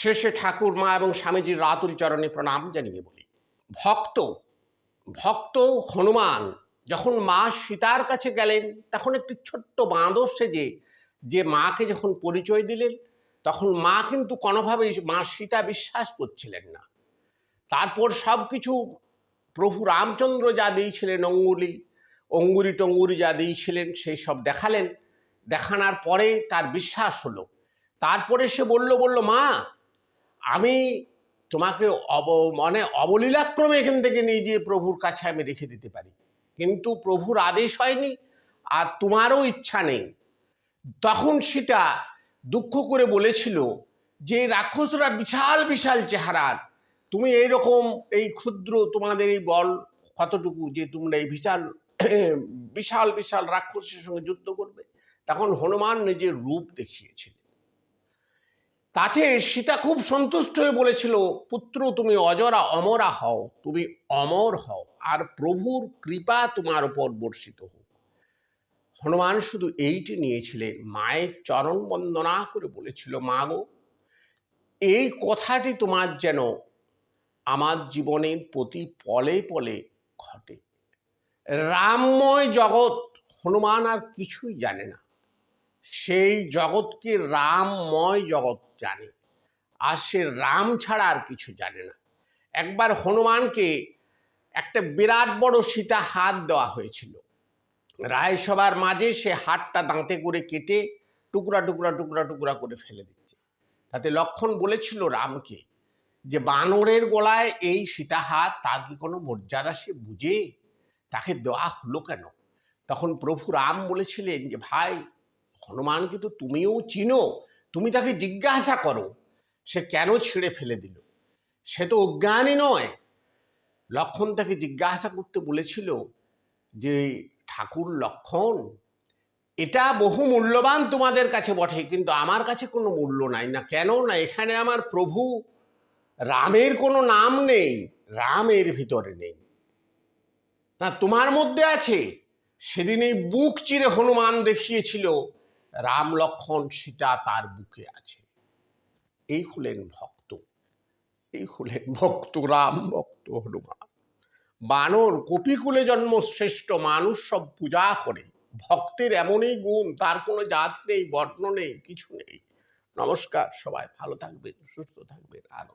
শেষে ঠাকুর মা এবং স্বামীজির রাতুল চরণে প্রণাম জানিয়ে বলি। ভক্ত ভক্ত হনুমান, যখন মা সীতার কাছে গেলেন, তখন একটি ছোট্ট বাঁদর সেজে, যে মাকে যখন পরিচয় দিলেন, তখন মা কিন্তু কোনোভাবেই মা সীতা বিশ্বাস করছিলেন না। তারপর সব কিছু প্রভু রামচন্দ্র যা দিয়েছিলেন অঙ্গুলি অঙ্গুরি টঙ্গুরি যা দিয়েছিলেন, সেই সব দেখালেন। দেখানোর পরে তার বিশ্বাস হলো। তারপরে সে বলল বলল, মা আমি তোমাকে অব মানে অবলীলাক্রমে এখান থেকে নিয়ে গিয়ে প্রভুর কাছে আমি রেখে দিতে পারি। কিন্তু প্রভুর আদেশ হয়নি আর তোমারও ইচ্ছা নেই। তখন সেটা দুঃখ করে বলেছিল যে, রাক্ষসরা বিশাল বিশাল চেহারার তুমি এইরকম, এই ক্ষুদ্র তোমাদের এই বল কতটুকু যে, তোমরা এই বিশাল বিশাল বিশাল রাক্ষসের সঙ্গে যুদ্ধ করবে? তখন হনুমান নিজের রূপ দেখিয়েছিল। তাতে সীতা খুব সন্তুষ্ট হয়ে বলেছিল, পুত্র, তুমি অজরা অমরা হও, তুমি অমর হও, আর প্রভুর কৃপা তোমার উপর বর্ষিত হোক হনুমান শুধু এইটি নিয়েছিলেন মায়ের চরণ বন্দনা করে বলেছিল, মা গো, এই কথাটি তোমার যেন আমার জীবনের প্রতি পলে পলে ঘটে। রামময় জগৎ হনুমান আর কিছুই জানে না। সেই জগৎকে রামময় জগৎ জানে। আর সে রাম ছাড়া আর কিছু জানে না। একবার হনুমানকে একটা বিরাট বড় সীতা হাত দেওয়া হয়েছিল। রায়সভার মাঝে সে হাতটা দাঁতে করে কেটে টুকরা টুকরা টুকরা টুকরা করে ফেলে দিচ্ছে। তাতে লক্ষণ বলেছিল রামকে যে বানরের গলায় এই সীতাহাত তার কি কোনো মর্যাদা সে বুঝে? তাকে দেওয়া হলো কেন? তখন প্রভু রাম বলেছিলেন যে, ভাই হনুমানকে তো তুমিও চিনো, তুমি তাকে জিজ্ঞাসা করো, সে কেন ছিঁড়ে ফেলে দিল? সে তো অজ্ঞানী নয়। লক্ষণ তাকে জিজ্ঞাসা করতে বলেছিল যে, ঠাকুর লক্ষণ, এটা বহু মূল্যবান তোমাদের কাছে বটে, কিন্তু আমার কাছে কোনো মূল্য নাই। না কেন? না এখানে আমার প্রভু রামের কোনো নাম নেই, রামের ভিতরে নেই। না তোমার মধ্যে আছে? সেদিন এই বুক চিরে হনুমান দেখিয়েছিল রাম লক্ষণ সীতা তার বুকে আছে। এই হলেন ভক্ত, এই হলেন ভক্ত, রাম ভক্ত হনুমান। বানর কপিকুলে জন্ম শ্রেষ্ঠ মানুষ সব পূজা করে। ভক্তের এমনই গুণ, তার কোনো জাত নেই, বর্ণ নেই, কিছু নেই। নমস্কার, সবাই ভালো থাকবেন, সুস্থ থাকবেন আর